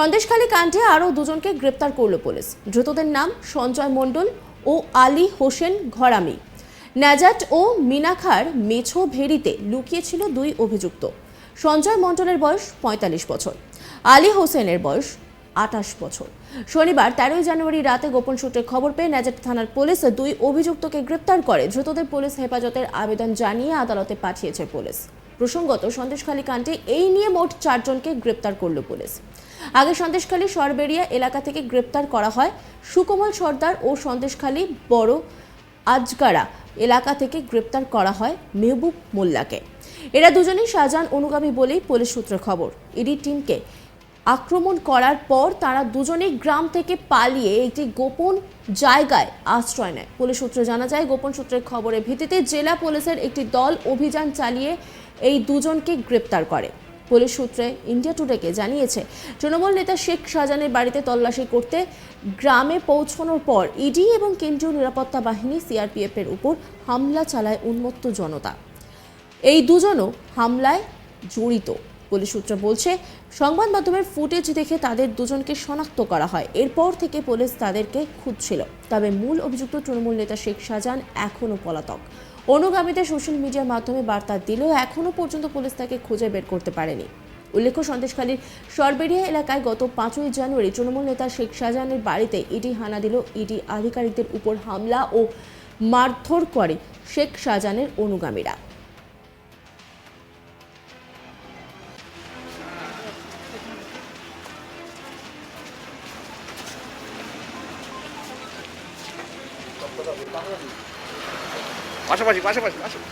সন্দেশখালী কাণ্ডে আরও দুজনকে গ্রেপ্তার করল পুলিশ। ধৃতদের নাম সঞ্জয় মণ্ডল ও আলী হোসেন ঘরামি। নাজাট ও মিনাখার মেছো ভেড়িতে লুকিয়েছিল দুই অভিযুক্ত। সঞ্জয় মণ্ডলের বয়স পঁয়তাল্লিশ বছর। আলী হোসেনের বয়স আটাশ বছর। শনিবার তেরোই জানুয়ারি রাতে গোপন সূত্রে খবর পেয়ে ন্যাজেট থানার পুলিশ দুই অভিযুক্তকে গ্রেপ্তার করে ধৃতদের পুলিশ হেফাজতের আবেদন জানিয়ে আদালতে পাঠিয়েছে পুলিশ। প্রসঙ্গত সন্দেশখালী কাণ্ডে এই নিয়ে মোট চারজনকে গ্রেপ্তার করল পুলিশ। আগে সন্দেশখালী সরবেরিয়া এলাকা থেকে গ্রেপ্তার করা হয়। সুকমল সর্দার ও সন্দেশখালী বড় আজগাড়া এলাকা থেকে গ্রেপ্তার করা হয় মেহবুব মোল্লাকে। এরা দুজনেই শাহজাহান অনুগামী বলেই পুলিশ সূত্রে খবর। ইডি টিমকে আক্রমণ করার পর তারা দুজনেই গ্রাম থেকে পালিয়ে একটি গোপন জায়গায় আশ্রয় নেয়। পুলিশ সূত্রে জানা যায়, গোপন সূত্রের খবরের ভিত্তিতে জেলা পুলিশের একটি দল অভিযান চালিয়ে এই দুজনকে গ্রেপ্তার করে। পুলিশ সূত্রে ইন্ডিয়া টুডেকে জানিয়েছে, তৃণমূল নেতা শেখ শাহজাহানের বাড়িতে তল্লাশি করতে গ্রামে পৌঁছানোর পর ইডি এবং কেন্দ্রীয় নিরাপত্তা বাহিনী সিআরপিএফ এর উপর হামলা চালায় উন্মত্ত জনতা। এই দুজনও হামলায় জড়িত। পুলিশ সূত্র বলছে, সংবাদ মাধ্যমের ফুটেজ দেখে তাদের দুজনকে শনাক্ত করা হয়। এরপর থেকে পুলিশ তাদেরকে খুঁজছিল। তবে মূল অভিযুক্ত তৃণমূল নেতা শেখ শাহজাহান এখনও পলাতক। অনুগামীদের সোশ্যাল মিডিয়ার মাধ্যমে বার্তা দিলেও এখনও পর্যন্ত পুলিশ তাকে খুঁজে বের করতে পারেনি। উল্লেখ্য, সন্দেশখালীর সরবেরিয়া এলাকায় গত পাঁচই জানুয়ারি তৃণমূল নেতা শেখ শাহজাহানের বাড়িতে ইডি হানা দিল। ইডি আধিকারিকদের উপর হামলা ও মারধর করে শেখ শাহজাহানের অনুগামীরা। পাশাপাশি পাশাপাশি পাশাপাশি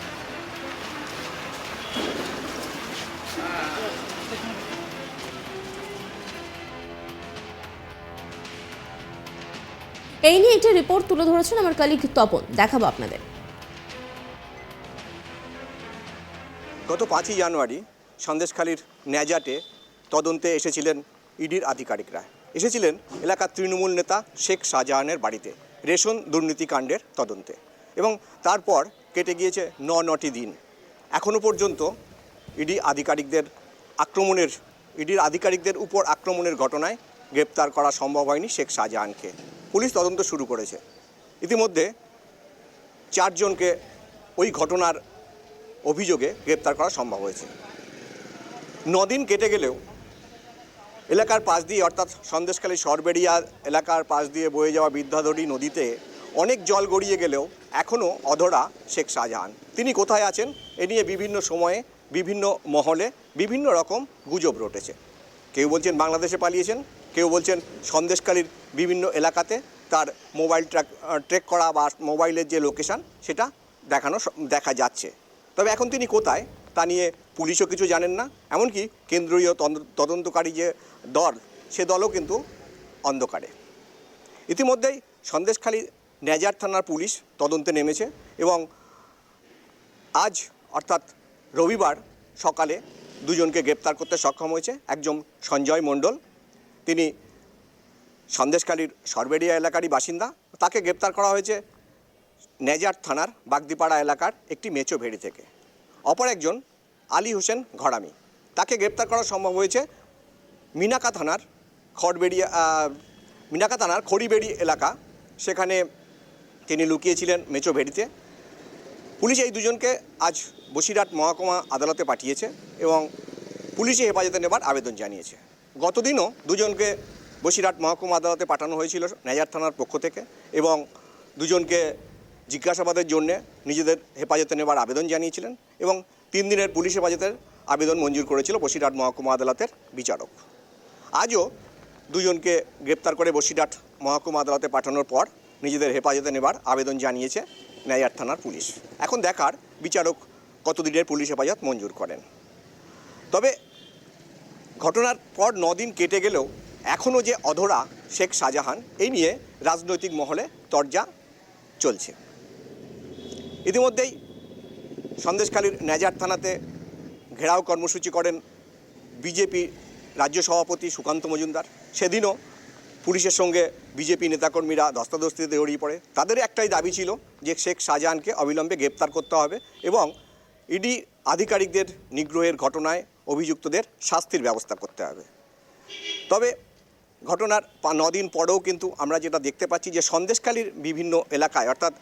এই নিয়ে একটি রিপোর্ট তুলে ধরেছেন আমার কালিক তপন দেখাবো আপনাদের। গত পাঁচই জানুয়ারি সন্দেশখালীর ন্যাজাটে তদন্তে এসেছিলেন ইডির আধিকারিকরা। এসেছিলেন এলাকার তৃণমূল নেতা শেখ শাহজাহানের বাড়িতে রেশন দুর্নীতিকাণ্ডের তদন্তে। এবং তারপর কেটে গিয়েছে ন নটি দিন। এখনও পর্যন্ত ইডি আধিকারিকদের আক্রমণের, ইডির আধিকারিকদের উপর আক্রমণের ঘটনায় গ্রেপ্তার করা সম্ভব হয়নি শেখ শাহজাহানকে। পুলিশ তদন্ত শুরু করেছে। ইতিমধ্যে চারজনকে ওই ঘটনার অভিযোগে গ্রেপ্তার করা সম্ভব হয়েছে। নদিন কেটে গেলেও এলাকার পাশ দিয়ে, অর্থাৎ সন্দেশখালী সরবেরিয়া এলাকার পাশ দিয়ে বয়ে যাওয়া বিদ্যাধরী নদীতে অনেক জল গড়িয়ে গেলেও এখনও অধরা শেখ শাহজাহান। তিনি কোথায় আছেন এ নিয়ে বিভিন্ন সময়ে, বিভিন্ন মহলে বিভিন্ন রকম গুজব রটেছে। কেউ বলছেন বাংলাদেশে পালিয়েছেন, কেউ বলছেন সন্দেশখালীর বিভিন্ন এলাকাতে তার মোবাইল ট্র্যাক ট্রেক করা বা মোবাইলের যে লোকেশান সেটা দেখানো দেখা যাচ্ছে। তবে এখন তিনি কোথায় তা নিয়ে পুলিশও কিছু জানেন না, এমনকি কেন্দ্রীয় তদন্তকারী যে দল, সে দলও কিন্তু অন্ধকারে। ইতিমধ্যেই সন্দেশখালী ন্যাজার থানার পুলিশ তদন্তে নেমেছে এবং আজ, অর্থাৎ রবিবার সকালে দুজনকে গ্রেপ্তার করতে সক্ষম হয়েছে একজন সঞ্জয় মণ্ডল, তিনি সন্দেশখালীর সরবেরিয়া এলাকারই বাসিন্দা। তাকে গ্রেপ্তার করা হয়েছে নেজার থানার বাগদিপাড়া এলাকার একটি মেচো ভেড়ি থেকে। অপর একজন আলী হোসেন ঘরামি। তাকে গ্রেপ্তার করা সম্ভব হয়েছে মিনাকা থানার খড়বেড়িয়া মিনাকা থানার খড়িবেড়ি এলাকা। সেখানে তিনি লুকিয়েছিলেন মেচো ভেড়িতে পুলিশ এই দুজনকে আজ বসিরহাট মহকুমা আদালতে পাঠিয়েছে এবং পুলিশে হেফাজতে নেবার আবেদন জানিয়েছে। গতদিনও দুজনকে বসিরহাট মহকুমা আদালতে পাঠানো হয়েছিল নেজার থানার পক্ষ থেকে এবং দুজনকে জিজ্ঞাসাবাদের জন্যে নিজেদের হেফাজতে নেবার আবেদন জানিয়েছিলেন এবং তিন দিনের পুলিশ হেফাজতের আবেদন মঞ্জুর করেছিল বসিরহাট মহকুমা আদালতের বিচারক। আজও দুজনকে গ্রেপ্তার করে বসিরহাট মহকুমা আদালতে পাঠানোর পর নিজেদের হেফাজতে নেবার আবেদন জানিয়েছে ন্যায়ার থানার পুলিশ। এখন দেখার বিচারক কতদিনের পুলিশ হেফাজত মঞ্জুর করেন। তবে ঘটনার পর নদিন কেটে গেলেও এখনও যে অধরা শেখ শাহজাহান, এই নিয়ে রাজনৈতিক মহলে তরজা চলছে। ইতিমধ্যেই সন্দেশখালীর ন্যাজার থানাতে ঘেরাও কর্মসূচি করেন বিজেপি রাজ্য সভাপতি সুকান্ত মজুমদার। সেদিনও পুলিশের সঙ্গে বিজেপি নেতাকর্মীরা ধস্তাধস্তিতে জড়িয়ে পড়ে। তাদের একটাই দাবি ছিল যে শেখ শাহজাহানকে অবিলম্বে গ্রেপ্তার করতে হবে এবং ইডি আধিকারিকদের নিগ্রহের ঘটনায় অভিযুক্তদের শাস্তির ব্যবস্থা করতে হবে। তবে ঘটনার পা- দিন পরেও কিন্তু আমরা যেটা দেখতে পাচ্ছি যে সন্দেশখালীর বিভিন্ন এলাকায়, অর্থাৎ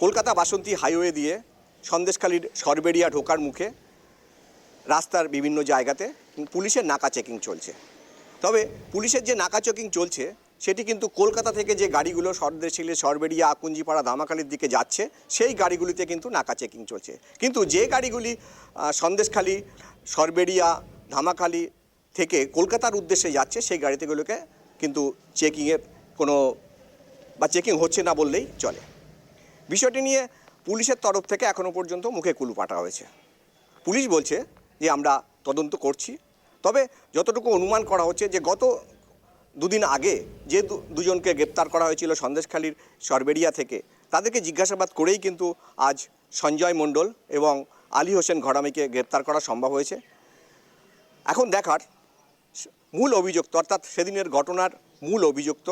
কলকাতা বাসন্তী হাইওয়ে দিয়ে সন্দেশখালীর সরবেরিয়া ঢোকার মুখে রাস্তার বিভিন্ন জায়গাতে পুলিশের নাকা চেকিং চলছে। তবে পুলিশের যে নাকা চেকিং চলছে, সেটি কিন্তু কলকাতা থেকে যে গাড়িগুলো সর্দেশিলে সরবেরিয়া আকুঞ্জিপাড়া ধামাখালির দিকে যাচ্ছে, সেই গাড়িগুলিতে কিন্তু নাকা চেকিং চলছে। কিন্তু যে গাড়িগুলি সন্দেশখালি সরবেরিয়া ধামাখালি থেকে কলকাতার উদ্দেশ্যে যাচ্ছে, সেই গাড়িতেগুলোকে কিন্তু চেকিংয়ের কোনো বা চেকিং হচ্ছে না বললেই চলে। বিষয়টি নিয়ে পুলিশের তরফ থেকে এখনও পর্যন্ত মুখে কুলু পাটা হয়েছে। পুলিশ বলছে যে আমরা তদন্ত করছি তবে যতটুকু অনুমান করা হচ্ছে যে গত দুদিন আগে যে দুজনকে গ্রেপ্তার করা হয়েছিল সন্দেশখালীর সরবেরিয়া থেকে, তাদেরকে জিজ্ঞাসাবাদ করেই কিন্তু আজ সঞ্জয় মণ্ডল এবং আলী হোসেন ঘরামিকে গ্রেপ্তার করা সম্ভব হয়েছে। এখন দেখার মূল অভিযুক্ত, অর্থাৎ সেদিনের ঘটনার মূল অভিযুক্ত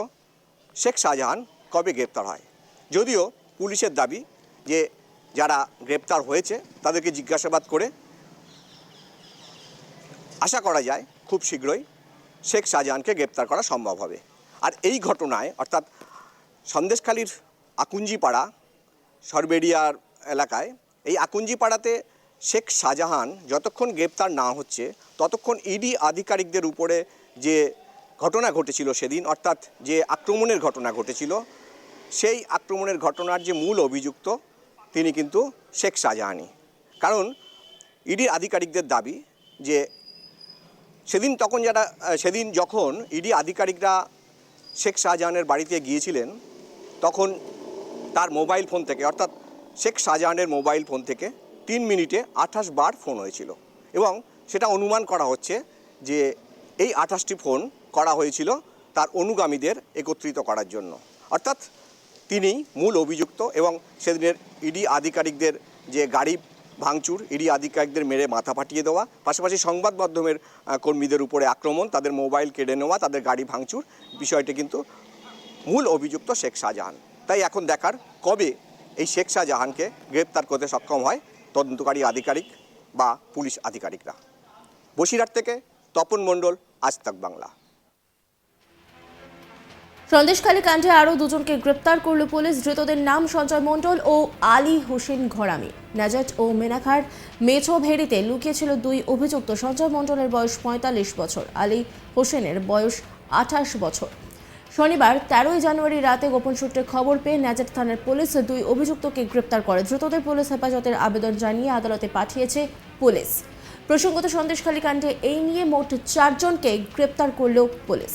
শেখ শাহজাহান কবে গ্রেপ্তার হয়? যদিও পুলিশের দাবি যে যারা গ্রেপ্তার হয়েছে, তাদেরকে জিজ্ঞাসাবাদ করে আশা করা যায় খুব শীঘ্রই শেখ শাহজাহানকে গ্রেপ্তার করা সম্ভব হবে। আর এই ঘটনায়, অর্থাৎ সন্দেশখালীর আকুঞ্জিপাড়া সরবেরিয়ার এলাকায়, এই আকুঞ্জিপাড়াতে শেখ শাহজাহান যতক্ষণ গ্রেপ্তার না হচ্ছে, ততক্ষণ ইডি আধিকারিকদের উপরে যে ঘটনা ঘটেছিল সেদিন, অর্থাৎ যে আক্রমণের ঘটনা ঘটেছিল, সেই আক্রমণের ঘটনার যে মূল অভিযুক্ত, তিনি কিন্তু শেখ শাহজাহানই। কারণ ইডির আধিকারিকদের দাবি যে সেদিন তখন যারা সেদিন যখন ইডি আধিকারিকরা শেখ শাহজাহানের বাড়িতে গিয়েছিলেন, তখন তার মোবাইল ফোন থেকে, অর্থাৎ শেখ শাহজাহানের মোবাইল ফোন থেকে তিন মিনিটে আঠাশ বার ফোন হয়েছিল। এবং সেটা অনুমান করা হচ্ছে যে এই আঠাশটি ফোন করা হয়েছিল তার অনুগামীদের একত্রিত করার জন্য। অর্থাৎ তিনিই মূল অভিযুক্ত এবং সেদিনের ইডি আধিকারিকদের যে গাড়ি ভাঙচুর, ইডি আধিকারিকদের মেরে মাথা ফাটিয়ে দেওয়া, পাশাপাশি সংবাদ মাধ্যমের কর্মীদের উপরে আক্রমণ, তাদের মোবাইল কেড়ে নেওয়া, তাদের গাড়ি ভাঙচুর, বিষয়টি কিন্তু মূল অভিযুক্ত শেখ শাহজাহান। তাই এখন দেখার কবে এই শেখ শাহজাহানকে গ্রেপ্তার করতে সক্ষম হয় তদন্তকারী আধিকারিক বা পুলিশ আধিকারিকরা। বসিরহাট থেকে তপন মণ্ডল, আজ বাংলা। সন্দেশখালী কাণ্ডে আরও দুজনকে গ্রেপ্তার করল পুলিশ। ধৃতদের নাম সঞ্জয় মণ্ডল ও আলী হোসেন ঘরামি। নাজাট ও মেনাখার মেছো ভেড়িতে লুকিয়েছিল দুই অভিযুক্ত। সঞ্জয় মণ্ডলের বয়স পঁয়তাল্লিশ বছর, আলী হোসেনের বয়স আঠাশ বছর। শনিবার তেরোই জানুয়ারি রাতে গোপন সূত্রে খবর পেয়ে নাজাট থানার পুলিশ দুই অভিযুক্তকে গ্রেপ্তার করে। দ্রুতদের পুলিশ হেফাজতের আবেদন জানিয়ে আদালতে পাঠিয়েছে পুলিশ। প্রসঙ্গত সন্দেশখালী কাণ্ডে এই নিয়ে মোট চারজনকে গ্রেপ্তার করল পুলিশ।